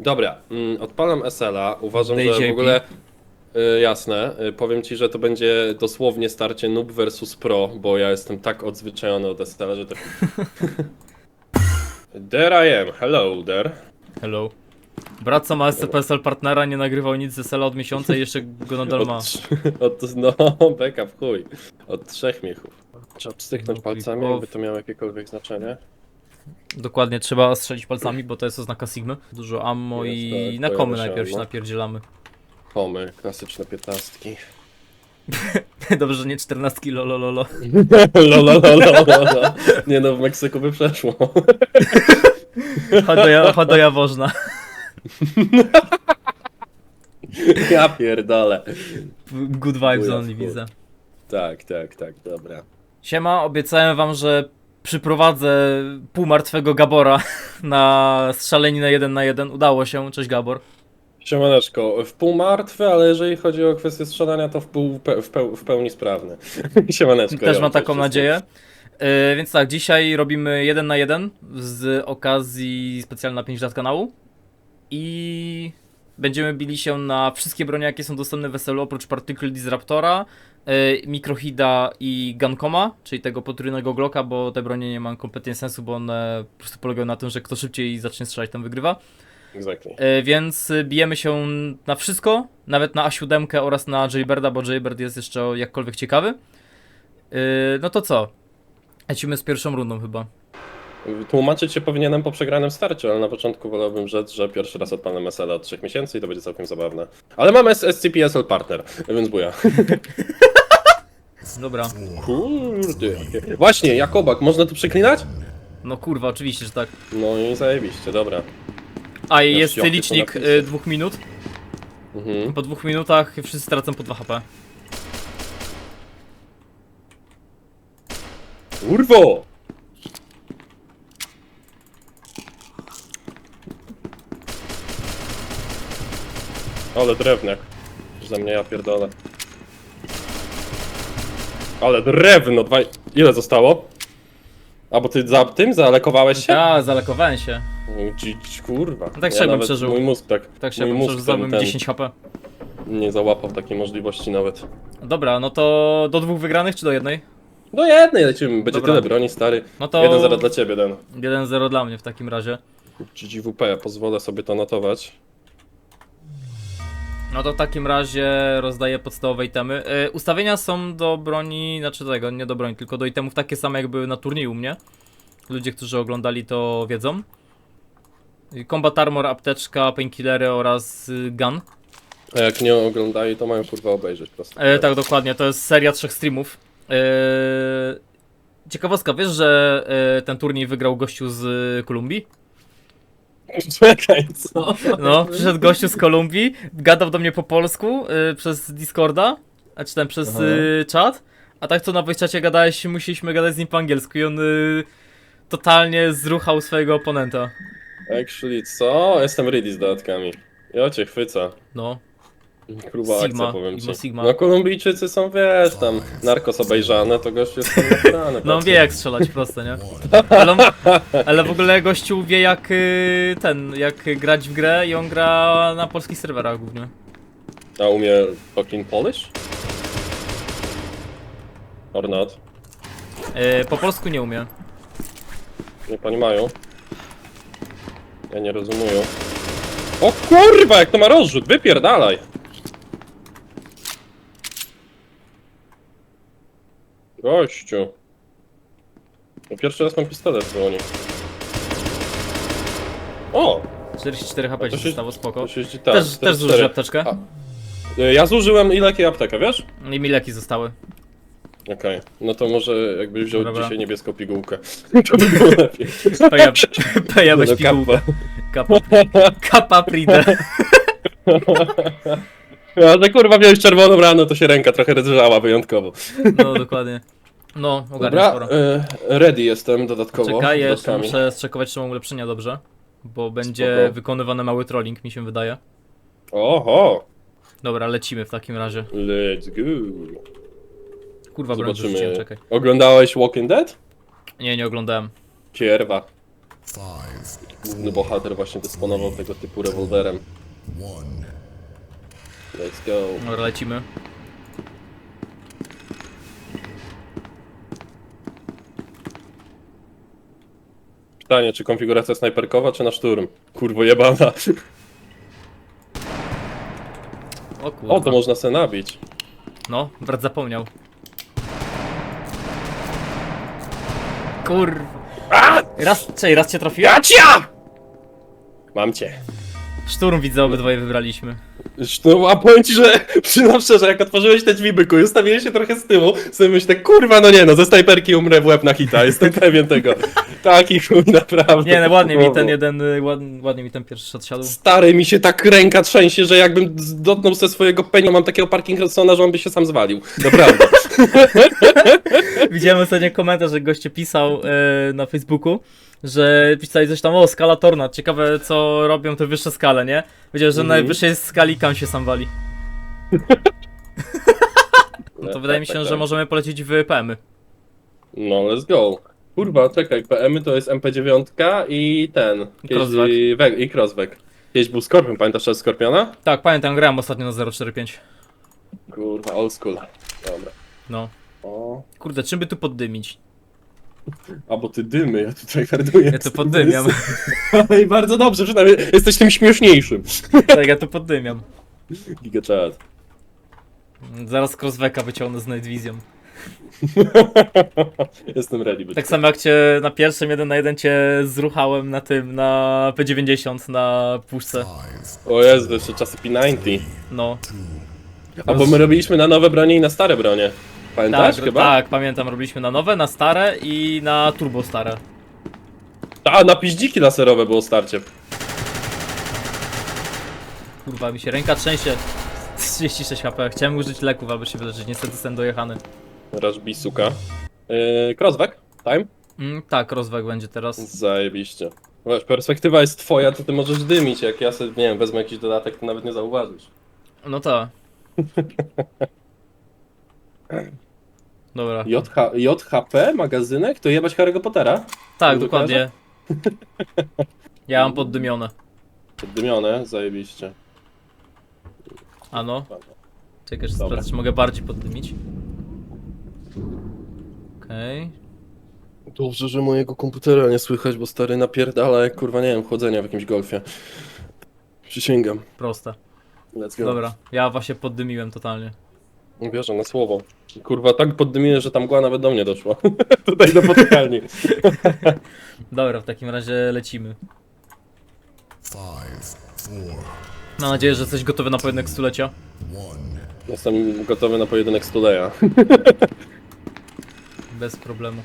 Dobra, mm, odpalam SL-a. Uważam, że w JP. ogóle y, jasne. Y, powiem ci, że to będzie dosłownie starcie noob versus pro, bo ja jestem tak odzwyczajony od SL-a, że to. there I am, hello there. Hello. Brat co ma SCPSL partnera, nie nagrywał nic z SL od miesiąca i jeszcze go nadal ma. Od, trz- od, no, beka w chuj. Od trzech miechów. Trzeba pstryknąć palcami, jakby to miało jakiekolwiek znaczenie. Dokładnie, trzeba strzelić palcami, bo to jest oznaka Sigmy. Dużo ammo Jest, i tak, na komy pojawia się najpierw się ammo. napierdzielamy. Homy, klasyczne piętnastki. Dobrze, że nie 14 lolololo. Lololololo. Nie no, w Meksyku by przeszło. Chodź do, ja, pierdolę. Good vibes Chuja w only, chuj. widzę. Tak, tak, tak, dobra. Siema, obiecałem wam, że przyprowadzę półmartwego Gabora na strzelaninę 1 na 1. Udało się, cześć Gabor. Siemaneczko, w pół martwy, ale jeżeli chodzi o kwestię strzelania, to w, pół, pe, w, w pełni sprawny. Siemaneczko. Też ja mam taką nadzieję. Yy, więc tak, dzisiaj robimy 1 na 1 z okazji specjalna 5 lat kanału. I będziemy bili się na wszystkie bronie, jakie są dostępne w SL oprócz Particle Disruptora, yy, Microhida i Guncoma, czyli tego potrójnego Glocka, bo te bronie nie mają kompletnie sensu, bo one po prostu polegają na tym, że kto szybciej zacznie strzelać, ten wygrywa. Exactly. Yy, więc bijemy się na wszystko, nawet na A7 oraz na Jailbirda, bo Jailbird jest jeszcze jakkolwiek ciekawy. Yy, no to co? Lecimy z pierwszą rundą chyba. Tłumaczyć się powinienem po przegranym starciu, ale na początku wolałbym rzec, że pierwszy raz odpalam SL od 3 miesięcy i to będzie całkiem zabawne. Ale mam S- SCPSL partner, więc buja. Dobra. Kurde. Właśnie, Jakobak, można tu przeklinać? No kurwa, oczywiście, że tak. No i zajebiście, dobra. A jest licznik napisy. y, dwóch minut. Mhm. Po dwóch minutach wszyscy stracą po 2 HP. Kurwo! Ale drewniak. Za mnie ja pierdolę. Ale drewno, dwa... Ile zostało? A bo ty za tym zalekowałeś się? Ja zalekowałem się. Kurwa. tak się bym nawet przeżył. Mój mózg tak. Tak się mój mózg ten, ten 10 HP. nie załapał takiej możliwości nawet. Dobra, no to do dwóch wygranych czy do jednej? Do jednej lecimy, będzie Dobra. tyle broni, stary. No to 1-0 dla ciebie, Dan. 1-0 dla mnie w takim razie. GGWP, pozwolę sobie to notować. No to w takim razie rozdaję podstawowe itemy. Y, ustawienia są do broni, znaczy tego, nie do broni, tylko do itemów takie same jak były na turnieju u mnie. Ludzie, którzy oglądali to wiedzą. Combat Armor, apteczka, painkillery oraz y, gun. A jak nie oglądali, to mają kurwa obejrzeć prosto. E, tak, dokładnie, to jest seria trzech streamów. E, ciekawostka, wiesz, że e, ten turniej wygrał gościu z y, Kolumbii? Czekaj, co? No, przyszedł gościu z Kolumbii, gadał do mnie po polsku y, przez Discorda, a czy tam przez Aha. y, czat, a tak to na czacie gadałeś, musieliśmy gadać z nim po angielsku i on y, totalnie zruchał swojego oponenta. Actually, co? Jestem ready z dodatkami. Ja cię chwycę. No, Gruba Sigma, akcja, powiem ci. Sigma. No Kolumbijczycy są, wiesz, tam narkos obejrzane, to gość jest tam no on wie jak strzelać proste, nie? Ale, on, ale w ogóle gościu wie jak y, ten, jak grać w grę i on gra na polskich serwerach głównie. A umie fucking Polish? Or not? Y, po polsku nie umie. Nie pani mają. Ja nie rozumiem. O kurwa, jak to ma rozrzut, wypierdalaj! Gościu. No pierwszy raz mam pistolet w dłoni. O! 44 HP to ci się- zostało, spoko. To się dzieje tak. Też, też cztery. apteczkę? A. Y, Ja zużyłem ile jakiej aptekę, wiesz? I mi leki zostały. Okej, no to może jakbyś wziął Dobra. dzisiaj niebieską pigułkę. To by było lepiej. Peja, peja No, weź pigułkę. kappa. Kapa. Kapa Ja, że kurwa wziąłeś czerwoną rano, to się ręka trochę rozgrzała wyjątkowo. No, dokładnie. No, ogarniam Dobra, sporo. y, ready jestem dodatkowo. Czekaj, jeszcze muszę strzekować, czy mam ulepszenia dobrze. Bo będzie Spoko. wykonywany mały trolling, mi się wydaje. Oho, Dobra, lecimy w takim razie. let's go. Kurwa, broń Zobaczymy. wyrzuciłem, czekaj. Oglądałeś Walking Dead? Nie, nie oglądałem. Kierwa. Główny bohater właśnie dysponował tego typu rewolwerem. Let's go. Dobra, lecimy. Pytanie, czy konfiguracja snajperkowa, czy na szturm? Kurwo jebana. O kurwa. O, to można se nabić. No, brat zapomniał. Kurwa. Raz, czej, raz cię trafiłem? Gacia! Mam cię. Szturm widzę, obydwoje wybraliśmy. No, a powiem ci, że przynam szczerze, jak otworzyłeś te drzwi byku i ustawiłeś się trochę z tyłu, sobie myślę, kurwa, no nie no, ze snajperki umrę w łeb na hita, jestem pewien tego. Taki chuj, naprawdę. Nie, no ładnie mi ten jeden, y, ładnie, ładnie mi ten pierwszy shot siadł. Stary, mi się tak ręka trzęsie, że jakbym dotknął ze swojego penia, mam takiego Parkinsona, że on by się sam zwalił. Naprawdę. Widziałem ostatnio komentarz, że goście pisał e, na Facebooku, że pisali coś tam, o, skala Tornad, ciekawe co robią te wyższe skale, nie? Wiedział, że na Mhm. najwyższej skali Kam się sam wali. No to wydaje mi się, że możemy polecieć w PM-y. No, let's go. Kurwa, czekaj, PM to jest MP9 i ten. Kiedyś- Crossback. I, we- i Crossback. Kiedyś był Scorpion, pamiętasz jeszcze Scorpiona? Tak, pamiętam, grałem ostatnio na 045. Kurwa, old school. Dobra. No. O. Kurde, czym by tu poddymić? A bo ty dymy, ja tutaj harduję. Ja tu poddymiam. I bardzo dobrze, przynajmniej jesteś tym śmieszniejszym. tak, ja tu poddymiam. Giga chat. Zaraz crossbacka wyciągnę z Night Vision. Jestem ready. Tak samo jak cię na pierwszym 1 na 1 cię zruchałem na tym, na P90 na puszce. O Jezu, jeszcze czasy P90. No. A bo my robiliśmy na nowe bronie i na stare bronie. Pamiętasz Tak, chyba? tak, pamiętam, robiliśmy na nowe, na stare i na turbo stare. A, na piździki laserowe było starcie. Kurwa, mi się ręka trzęsie. 36 HP. Chciałem użyć leków, aby się wyleczyć, niestety jestem dojechany. Rażbi suka. Yy, crossback? Time? Mm, tak, rozwag będzie teraz. Zajebiście. Wiesz, perspektywa jest twoja, to ty możesz dymić. Jak ja sobie, nie wiem, wezmę jakiś dodatek, to nawet nie zauważysz. No tak. Dobra. JH, JHP, magazynek? To jebać Harry'ego Pottera? Tak, Nie dokładnie. Ja mam poddymione. Poddymione, zajebiście. Ano. Czekaj, że Dobra. sprawdzę, czy mogę bardziej poddymić. Okej. Dobrze, że mojego komputera nie słychać, bo stary napierdala jak kurwa, nie wiem, chłodzenia w jakimś golfie. Przysięgam. Proste. Let's go. Dobra, ja właśnie poddymiłem totalnie. Wierzę na słowo. Kurwa, tak poddymiłem, że ta mgła nawet do mnie doszła. Tutaj do poczekalni. Dobra, w takim razie lecimy. Five, four, Mam nadzieję, że jesteś gotowy na pojedynek stulecia. one. Jestem gotowy na pojedynek Stuleja. Bez problemu.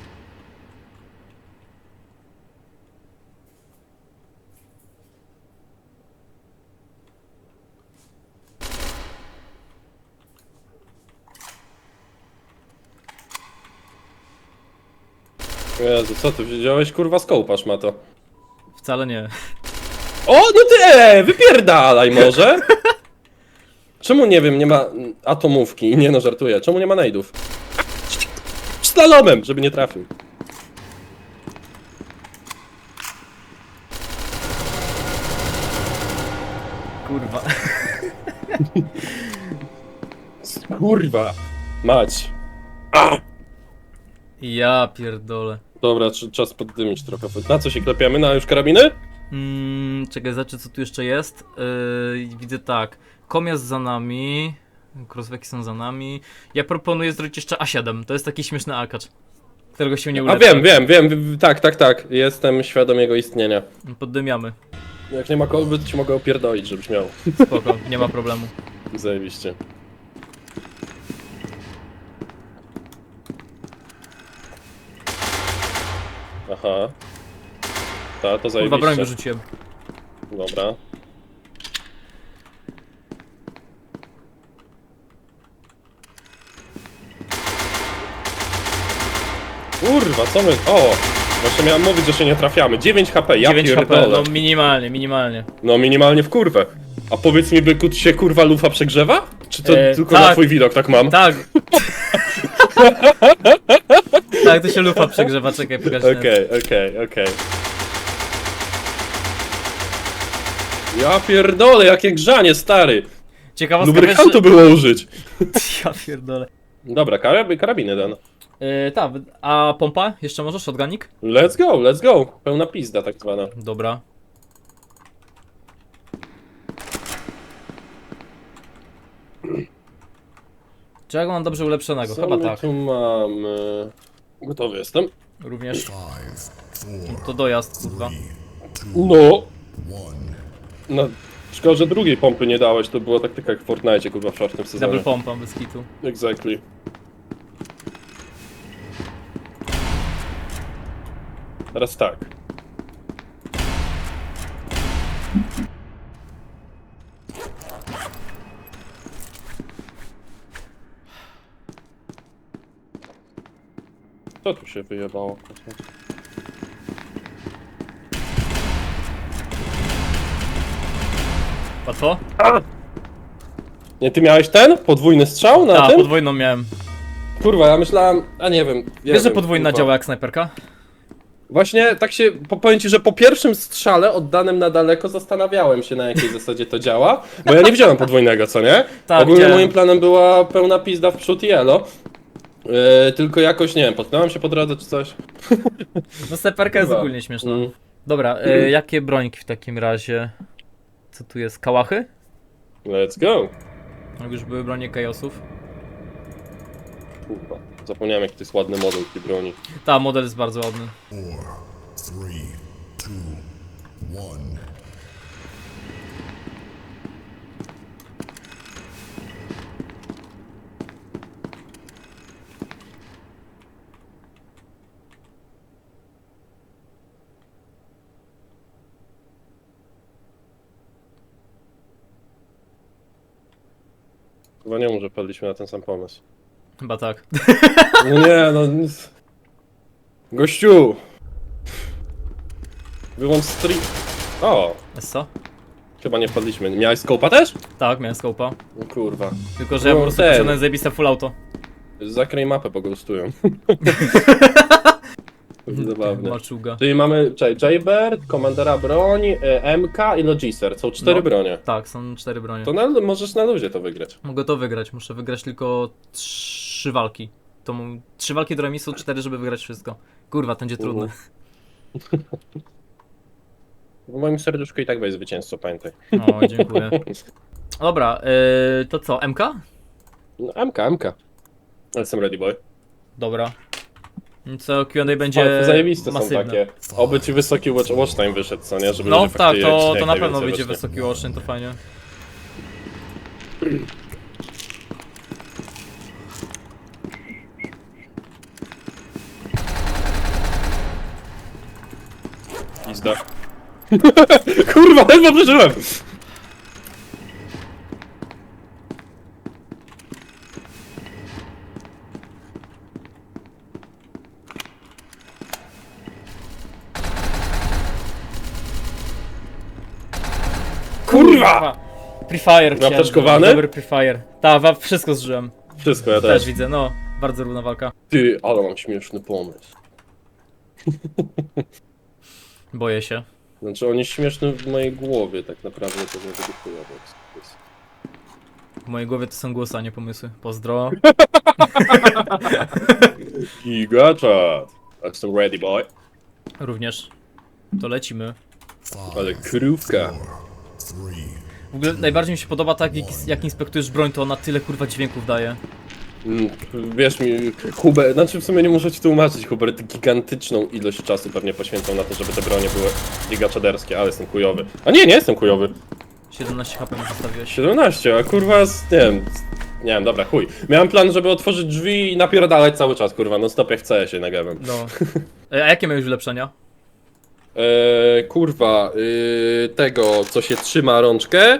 Jezu, co ty wziąłeś? Kurwa, skołpasz ma to. Wcale nie. O, no ty, e, wypierdalaj może! Czemu, nie wiem, nie ma mm, atomówki? Nie no, żartuję. Czemu nie ma najdów? Slalomem, żeby nie trafił. Kurwa. Kurwa. Mać. Ja pierdolę. Dobra, czas poddymić trochę. Na co się klepiamy? Na już karabiny? Mm, czekaj, zobaczę co tu jeszcze jest. Yy, widzę tak. Kom jest za nami. Crossbacki są za nami. Ja proponuję zrobić jeszcze A7. To jest taki śmieszny akacz. Którego się nie A wiem, wiem, wiem, w- tak, tak, tak. Jestem świadom jego istnienia. Poddymiamy. Jak nie ma kolby, to ci mogę opierdolić, żebyś miał. Spoko, nie ma problemu. Zajebiście. Aha. Ta, to Kurwa, broń zajebiście. wyrzuciłem. Dobra. Kurwa, co my... O! Właśnie miałem mówić, że się nie trafiamy. 9 HP, ja 9 HP, pierdolę. no minimalnie, minimalnie. No minimalnie w kurwę. A powiedz mi, byku, ci się kurwa lufa przegrzewa? Czy to E, tylko na tak. twój widok tak mam? Tak! tak, to się lufa przegrzewa, czekaj, pokażę. Okej, okej, okej. Ja pierdolę, jakie grzanie, stary! Ciekawostka, Lubrykantu wiesz, było użyć. Ja pierdolę. Dobra, karab karabiny dano. Yy, tak, a pompa? Jeszcze możesz? Shotgunik? Let's go, let's go. Pełna pizda tak zwana. Dobra. Czy ja go mam dobrze ulepszonego? Co Chyba my tak. tu mamy? Gotowy jestem. Również. To dojazd, kurwa. No. No. Szkoda, że drugiej pompy nie dałeś, to była taktyka jak w Fortnite, kurwa, w czwartym sezonie. Double pompa bez kitu. Exactly. Teraz tak. Co tu się wyjebało? Łatwo? Nie, ty miałeś ten? Podwójny strzał na Tak, tym? podwójną miałem. Kurwa, ja myślałem, a nie wiem. nie Wiesz, że wiem, podwójna kurwa. działa jak snajperka? Właśnie tak się, po- powiem ci, że po pierwszym strzale oddanym na daleko zastanawiałem się na jakiej zasadzie to działa, bo ja nie widziałem podwójnego, co nie? Tak, Ogólnie widziałem. moim planem była pełna pizda w przód i elo. Yy, tylko jakoś, nie wiem, potknąłem się po drodze czy coś. No snajperka jest ogólnie śmieszna. Mm. Dobra, y, jakie brońki w takim razie? Co tu jest? Kałachy? Let's go. Jak już były bronie chaosów. Kurwa, zapomniałem jaki to jest ładny model tej broni. Ta, model jest bardzo ładny. Three, two, one. Chyba nie może padliśmy na ten sam pomysł. Chyba tak. No nie, no nic. Gościu! Wyłącz stream. O, Jest co? chyba nie wpadliśmy. Miałeś skopa też? Tak, miałem skopa. No kurwa. Tylko, że ja No, po prostu ten. posiadałem zajebiste full auto. Zakryj mapę, bo ghostują. Zabawne. Maczuga. Czyli mamy czekaj, Jaybird, Komandera broń, y, MK i Logister. Są cztery No. bronie. Tak, są cztery bronie. To na, możesz na luzie to wygrać. Mogę to wygrać, muszę wygrać tylko trzy walki. To mu... Trzy walki do remisu, cztery, żeby wygrać wszystko. Kurwa, to będzie trudne. W moim serduszku i tak będzie zwycięzcą, pamiętaj. O, dziękuję. Dobra, yy, to co, MK? No, MK, MK. Jestem ready boy. Dobra. Co, Q&A Ale będzie to zajebiste masywne. są takie. Oby ci wysoki watch, watch time wyszedł, co nie? Żeby No ludzie tak, faktycznie to, jak to na pewno najwięcej wyjdzie wysoki łączny, to fajnie. Pizda. Kurwa, ledwo przeżyłem! Kurwa! Prefire chciałem Apteczkowany? Dobry prefire. Tak, wa- wszystko zżyłem. Wszystko, ja Też też. widzę, no. Bardzo równa walka. Ty, ale mam śmieszny pomysł. Boję się. Znaczy, on jest śmieszny w mojej głowie, tak naprawdę to nie będzie chujowy. W mojej głowie to są głosy, a nie pomysły. Pozdro. Gigachat! Jestem ready, boy. Również. To lecimy. Ale krówka. W ogóle najbardziej mi się podoba tak, jak, jak inspektujesz broń, to ona tyle kurwa dźwięków daje. Mm, Wiesz mi, Hubert, znaczy w sumie nie muszę ci tłumaczyć, Hubert gigantyczną ilość czasu pewnie poświęcał na to, żeby te bronie były gigaczaderskie, ale jestem chujowy. A nie, nie jestem chujowy. 17 HP mi zostawiłeś. 17, a kurwa, z, nie wiem, z, nie wiem, dobra, chuj. Miałem plan, żeby otworzyć drzwi i napierdalać cały czas, kurwa, no stop jak w CS-ie nagrałem. No. A jakie miałeś ulepszenia? Eee, kurwa, yy, tego, co się trzyma rączkę,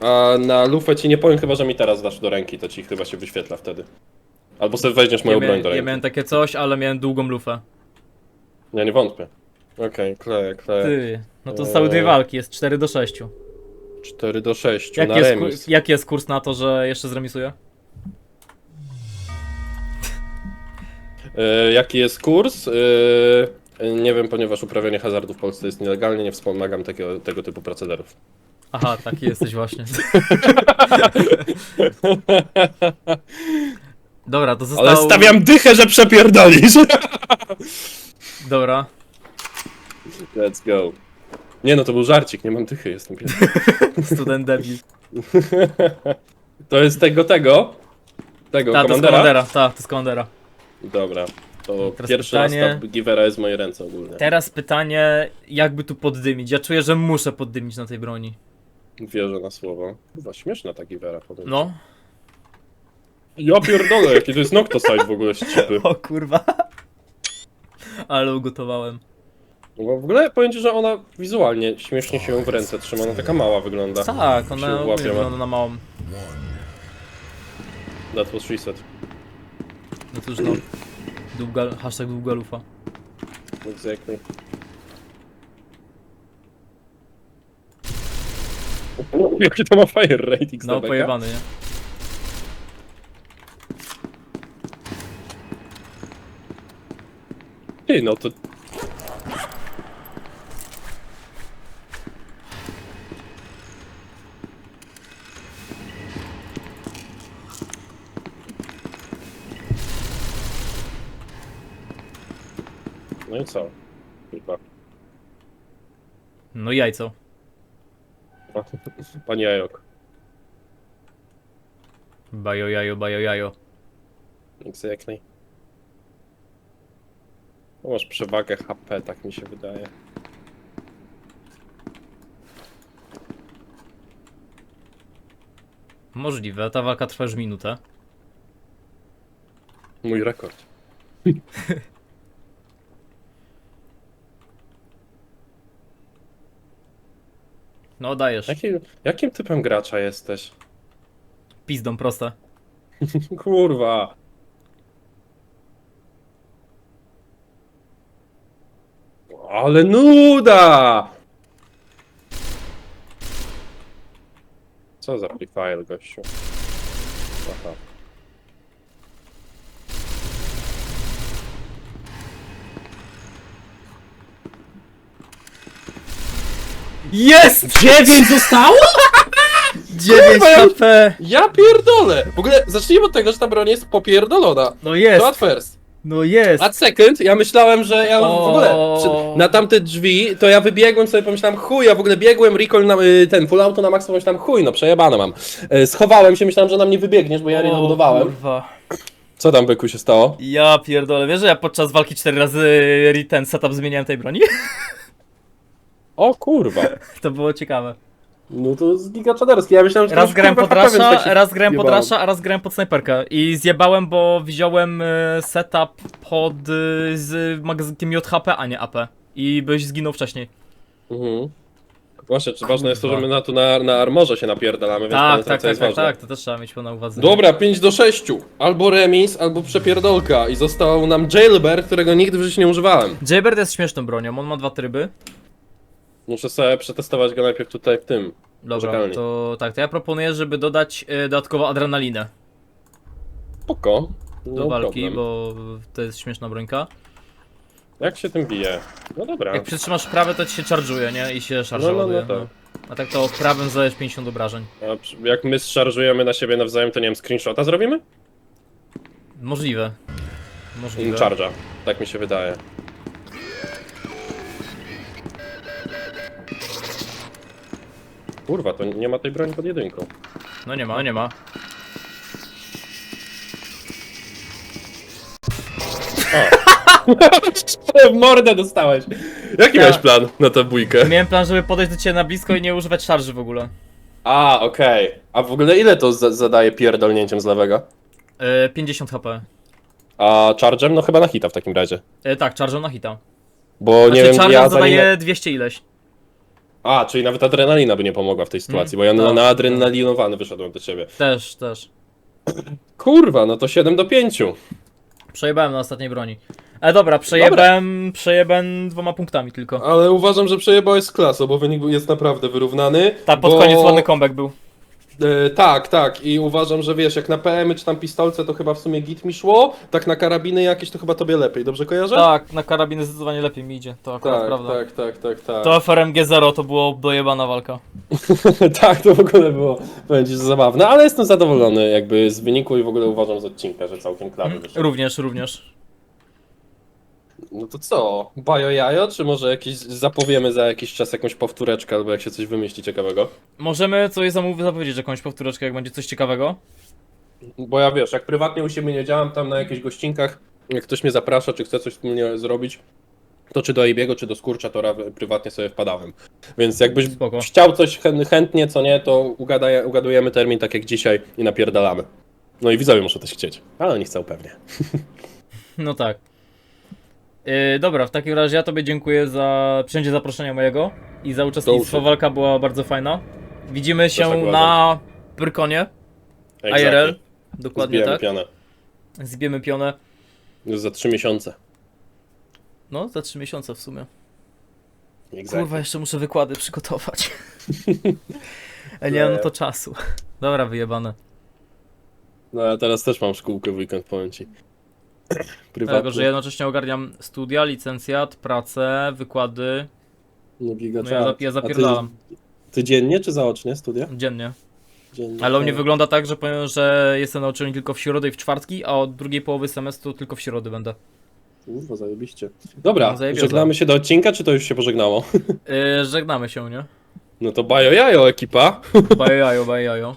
a na lufę ci nie powiem, chyba, że mi teraz dasz do ręki, to ci chyba się wyświetla wtedy. Albo sobie weźmiesz moją broń do ja ręki. miałem takie coś, ale miałem długą lufę. Ja nie wątpię. Okej, kleję, kleję. Ty. No to zostały dwie Eee. walki, jest 4 do 6. 4 do 6 Jaki na jest, remis. ku- jaki jest kurs na to, że jeszcze zremisuję? E, jaki jest kurs? E, nie wiem, ponieważ uprawianie hazardu w Polsce jest nielegalnie, nie wspomagam takiego, tego typu procederów. Aha, taki jesteś właśnie. Dobra, to zostało... Ale stawiam dychę, że przepierdolisz. Dobra. Let's go. Nie no, to był żarcik, nie mam dychy, jestem pierwszy. Student debil. To jest tego, tego? Tego, Ta, to jest komandera? komandera, ta, to jest komandera. Dobra, to Teraz pierwszy pytanie- nastaw Givera jest w moje ręce ogólnie. Teraz pytanie, jakby tu poddymić? Ja czuję, że muszę poddymić na tej broni. Wierzę na słowo. Chyba śmieszna ta Givera, powiem. No. Ja pierdolę, jaki to jest Noctoside w ogóle z chipy. O kurwa. Ale ugotowałem. Bo w ogóle powiem ci, że ona wizualnie śmiesznie się ją w ręce trzyma, ona taka mała wygląda. Tak, Się ona łapie, ma. wygląda na małą. That was said. No cóż no. Długa, hashtag długa lufa. Exactly. O, Jaki to ma fire rating No, pojebany, nie? Ty, no to... co? Chyba. No jajco. Pani Jajok. Bajo jajo, bajo jajo. Exactly. No masz przewagę HP, tak mi się wydaje. Możliwe, ta walka trwa już minutę. Mój rekord. No dajesz. Jaki, jakim typem gracza jesteś? Pizdą proste. Kurwa. Ale nuda! Co za free file, gościu? Aha. Jest! 9 zostało? 9 Kurwa, ja- HP! Ja pierdolę! W ogóle zacznijmy od tego, że ta broń jest popierdolona. No To jest! at first. No jest! At second, ja myślałem, że ja w ogóle przy, na tamte drzwi, to ja wybiegłem sobie, pomyślałem chuj, ja w ogóle biegłem, recall na, y, ten full auto na maksa, pomyślałem chuj, no przejebane mam. E, Schowałem się, myślałem, że na mnie wybiegniesz, bo ja nie O, nabudowałem. Kurwa. Co tam byku się stało? Ja pierdolę, wiesz, że ja podczas walki 4 razy ten setup zmieniałem tej broni? O kurwa. To było ciekawe. No to jest gigaczaderski, ja myślałem, że to Raz już, grałem kurwa, pod tak się raz grałem pod jebałem. rasza, a raz grałem pod snajperkę. I zjebałem, bo wziąłem e, setup pod e, z magazynkiem JHP, a nie AP. I byś zginął wcześniej. Mhm. Właśnie, czy ważne jest to, że my na, tu na, na armorze się napierdalamy, więc Tak, tak, tak, jest tak, ważna. tak, to też trzeba mieć na uwadze. Dobra, 5 do 6. Albo remis, albo przepierdolka. I został nam jailbird, którego nigdy w życiu nie używałem. Jaybird jest śmieszną bronią, on ma dwa tryby. Muszę sobie przetestować go najpierw tutaj w tym. Dobra, Poczekalni. to tak, to ja proponuję, żeby dodać e, dodatkowo adrenalinę Spoko. do No walki, problem. bo to jest śmieszna brońka. Jak się tym bije? No dobra. Jak przytrzymasz prawe, to ci się charge'uje, nie? I się szarża No, no, no ładuje, tak. no. A tak to prawym zadajesz 50 obrażeń. A przy- jak my zszarżujemy na siebie nawzajem, to nie wiem, screenshota zrobimy? Możliwe. Możliwe. Charge'a. Tak mi się wydaje. Kurwa, to nie ma tej broni pod jedynką. No nie ma, nie ma. w mordę dostałeś. Jaki Ja- miałeś plan na tę bójkę? Miałem plan, żeby podejść do ciebie na blisko i nie używać szarży w ogóle. A, okej. A w ogóle ile to za zadaje pierdolnięciem z lewego? E, 50 HP. A charge'em? No chyba na hita w takim razie. E, tak, charge'ą na hita. Bo Znaczy, nie wiem, charge'ą ja zadaje zanim... 200 ileś. A, czyli nawet adrenalina by nie pomogła w tej sytuacji, bo ja na, tak. na adrenalinowany wyszedłem do ciebie. Też, też. Kurwa, no to 7 do 5. Przejebałem na ostatniej broni. E, dobra, przejebałem, przejebałem dwoma punktami tylko. Ale uważam, że przejebałeś z klasą, bo wynik był- jest naprawdę wyrównany. Tak, pod bo... koniec ładny comeback był. E, tak, tak. I uważam, że wiesz, jak na PM czy tam pistolce, to chyba w sumie git mi szło. Tak na karabiny jakieś, to chyba tobie lepiej. Dobrze kojarzę? Tak, na karabiny zdecydowanie lepiej mi idzie, to akurat tak, prawda. tak, tak, tak, tak. To FRMG 0 to było dojebana walka. tak, to w ogóle było, będzie zabawne, ale jestem zadowolony jakby z wyniku i w ogóle uważam z odcinka, że całkiem klawy wyszedł. Również, również. No to co? Bajo jajo, czy może jakieś zapowiemy za jakiś czas jakąś powtóreczkę, albo jak się coś wymyśli ciekawego? Możemy coś zamówić, zapowiedzieć jakąś powtóreczkę, jak będzie coś ciekawego. Bo ja wiesz, jak prywatnie u siebie nie działam tam na jakichś gościnkach, jak ktoś mnie zaprasza, czy chce coś wspólnie zrobić, to czy do Ibiego, czy do Skurcza, to ra- prywatnie sobie wpadałem. Więc jakbyś Spoko. chciał coś chę- chętnie, co nie, to ugadujemy termin tak jak dzisiaj i napierdalamy. No i widzowie muszą też chcieć, ale oni chcą pewnie. No tak. Yy, dobra, w takim razie ja tobie dziękuję za przyjęcie zaproszenia mojego i za uczestnictwo. Walka była bardzo fajna. Widzimy się tak na Pyrkonie. IRL. Dokładnie Zbijamy tak. pionę. Zbiemy pionę. Już za trzy miesiące. No, za 3 miesiące w sumie. Exactly. Kurwa, jeszcze muszę wykłady przygotować. Ja nie mam na to czasu. Dobra, wyjebane. No ja teraz też mam szkółkę w weekend, powiem ci. Dlatego, Prywatnie. że jednocześnie ogarniam studia, licencjat, pracę, wykłady. No, giga No ja, zap- ja zapierdalam Ty, ty dziennie czy zaocznie studia? dziennie. Dziennie. Ale u mnie No. wygląda tak, że powiem, że jestem na uczelni tylko w środę i w czwartki, a od drugiej połowy semestru tylko w środę będę. Kurwa, zajebiście. Dobra, No, żegnamy się do odcinka, czy to już się pożegnało? Yy, żegnamy się, nie? No to bajo jajo, ekipa. Bajajo, bajajo.